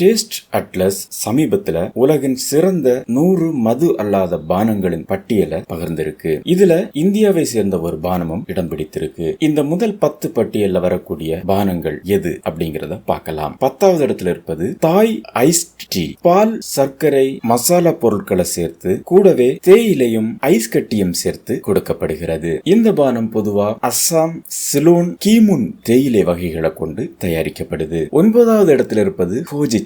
Taste atlas சமீபத்துல உலகின் சிறந்த நூறு மது அல்லாத பானங்களின் பட்டியலை பகிர்ந்திருக்கு. இதுல இந்தியாவை சேர்ந்த ஒரு பானமும் இடம் பிடித்திருக்கு. இந்த முதல் பத்து பட்டியல்ல வரக்கூடிய பானங்கள் எது அப்படிங்கறத பார்க்கலாம். பத்தாவது இடத்துல இருப்பது தாய் ஐஸ் டீ பால் சர்க்கரை மசாலா பொருட்களை சேர்த்து கூடவே தேயிலையும் ஐஸ் கட்டியும் சேர்த்து கொடுக்கப்படுகிறது. இந்த பானம் பொதுவா அஸ்ஸாம் சிலோன் கீமுன் தேயிலை வகைகளை கொண்டு தயாரிக்கப்படுது. ஒன்பதாவது இடத்துல இருப்பது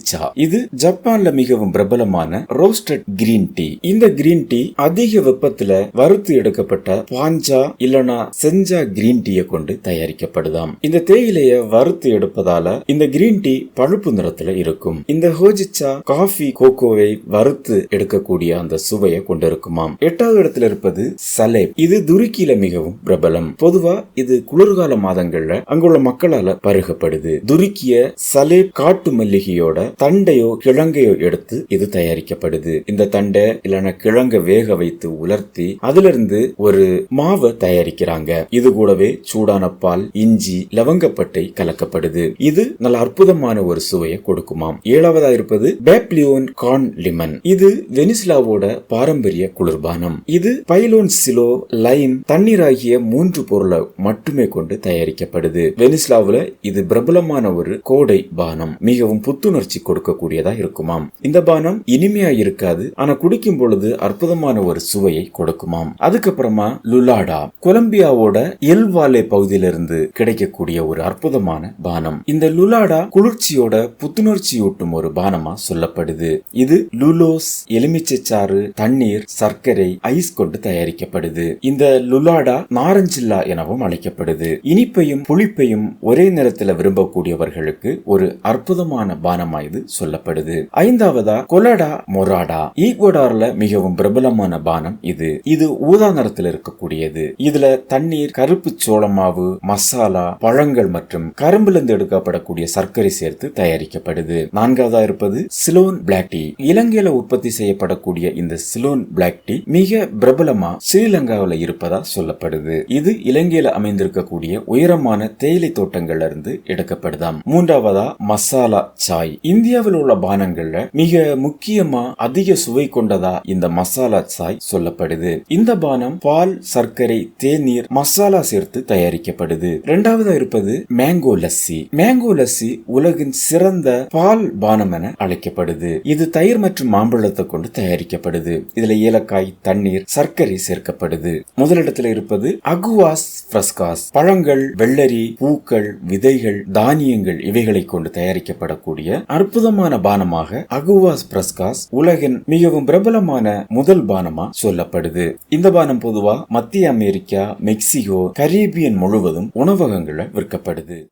ஹோஜிச்சா இது ஜப்பான்ல மிகவும் பிரபலமான ரோஸ்டட் கிரீன் டீ இந்த கிரீன் டீ அதிக வெப்பத்துல வறுத்து எடுக்கப்பட்ட பாஞ்சா இல்லனா செஞ்சா கிரீன் டீயை கொண்டு தயாரிக்கப்படுதாம். இந்த தேயிலைய வறுத்து எடுப்பதால இந்த கிரீன் டீ பழுப்பு நிறத்துல இருக்கும். இந்த ஹோஜிச்சா காஃபி கோகோவை வறுத்து எடுக்கக்கூடிய அந்த சுவையை கொண்டிருக்குமாம். எட்டாவது இடத்துல இருப்பது சலேப் இது துருக்கியில மிகவும் பிரபலம். பொதுவா இது குளிர்கால மாதங்கள்ல அங்குள்ள மக்களால பருகப்படுது. துருக்கிய சலேப் காட்டு மல்லிகையோட தண்டையோ கிழங்கையோ எடுத்து இது தயாரிக்கப்படுது. இந்த தண்டை இல்லைன்னா கிழங்க வேக வைத்து உலர்த்தி அதுல இருந்து ஒரு மாவை தயாரிக்கிறாங்க. இது கூடவே சூடான பால் இஞ்சி லவங்கப்பட்டை கலக்கப்படுது. இது நல்ல அற்புதமான ஒரு சுவையை கொடுக்குமாம். ஏழாவதா இருப்பது பேப்லியோன் கார்ன் லிமன். இது வெனிஸ்லாவோட பாரம்பரிய குளிர்பானம். இது பைலோன் சிலோ லைம் தண்ணீர் ஆகிய மூன்று பொருளை மட்டுமே கொண்டு தயாரிக்கப்படுது. வெனிஸ்லாவில் இது பிரபலமான ஒரு கோடை பானம். மிகவும் புத்துணர்ச்சி கொடுக்கக்கூடியதா இருக்குமாம். இந்த பானம் இனிமையா இருக்காது. ஆனா குடிக்கும் பொழுது அற்புதமான ஒரு சுவையை கொடுக்குமாம். அதுக்கப்புறமா லுலாடா கொலம்பியாவோட எல்வாலே பகுதியிலிருந்து கிடைக்கக்கூடிய ஒரு அற்புதமான பானம். இந்த லுலாடா குளிர்ச்சியோட புத்துணர்ச்சியூட்டும் ஒரு பானமா சொல்லப்படுது. இது லுலோஸ் எலுமிச்சைச்சாறு தண்ணீர் சர்க்கரை ஐஸ் கொண்டு தயாரிக்கப்படுது. இந்த லுலாடா நாரஞ்சில்லா எனவும் அழைக்கப்படுது. இனிப்பையும் புளிப்பையும் ஒரே நேரத்தில் விரும்பக்கூடியவர்களுக்கு ஒரு அற்புதமான பானமாய் என்று சொல்லப்படுது. ஐந்தாவதா கொலடா மொராடா. ஈக்வடார்ல மிகவும் பிரபலமான பானம் இது. இது ஊதா நிறத்தில் இருக்கக்கூடியது. இதுல தண்ணீர் கருப்பு சோளமாவு மசாலா பழங்கள் மற்றும் கரும்பிலிருந்து எடுக்கப்படக்கூடிய சர்க்கரை சேர்த்து தயாரிக்கப்படுது. நான்காவதா இருப்பது சிலோன் பிளாக் டீ. இலங்கையில உற்பத்தி செய்யப்படக்கூடிய இந்த சிலோன் பிளாக் டீ மிக பிரபலமா ஸ்ரீலங்காவில் இருப்பதா சொல்லப்படுது. இது இலங்கையில அமைந்திருக்கக்கூடிய உயரமான தேயிலை தோட்டங்கள்ல இருந்து எடுக்கப்படுதாம். மூன்றாவதா மசாலா சாய். இந்தியாவில் உள்ள பானங்கள்ல மிக முக்கியமா அதிக சுவை கொண்டதா இந்த மசாலா சாய் சொல்லப்படுது. இந்த பானம் பால் சர்க்கரை தேநீர் மசாலா சேர்த்து தயாரிக்கப்படுது. இரண்டாவதா இருப்பது மேங்கோ லஸ்ஸி மேங்கோ லஸ்ஸி உலகின் சிறந்த பால் பானம் என அழைக்கப்படுது. இது தயிர் மற்றும் மாம்பழத்தை கொண்டு தயாரிக்கப்படுது. இதுல ஏலக்காய் தண்ணீர் சர்க்கரை சேர்க்கப்படுது. முதலிடத்துல இருப்பது அகுவாஸ் பிரஸ்காஸ் பழங்கள் வெள்ளரி பூக்கள் விதைகள் தானியங்கள் இவைகளை கொண்டு தயாரிக்கப்படக்கூடிய அற்புதமான பானமாக அகுவாஸ் பிரஸ்காஸ் உலகின் மிகவும் பிரபலமான முதல் பானமா சொல்லப்படுது. இந்த பானம் பொதுவா மத்திய அமெரிக்கா மெக்சிகோ கரீபியன் முழுவதும் உணவகங்களில் விற்கப்படுது.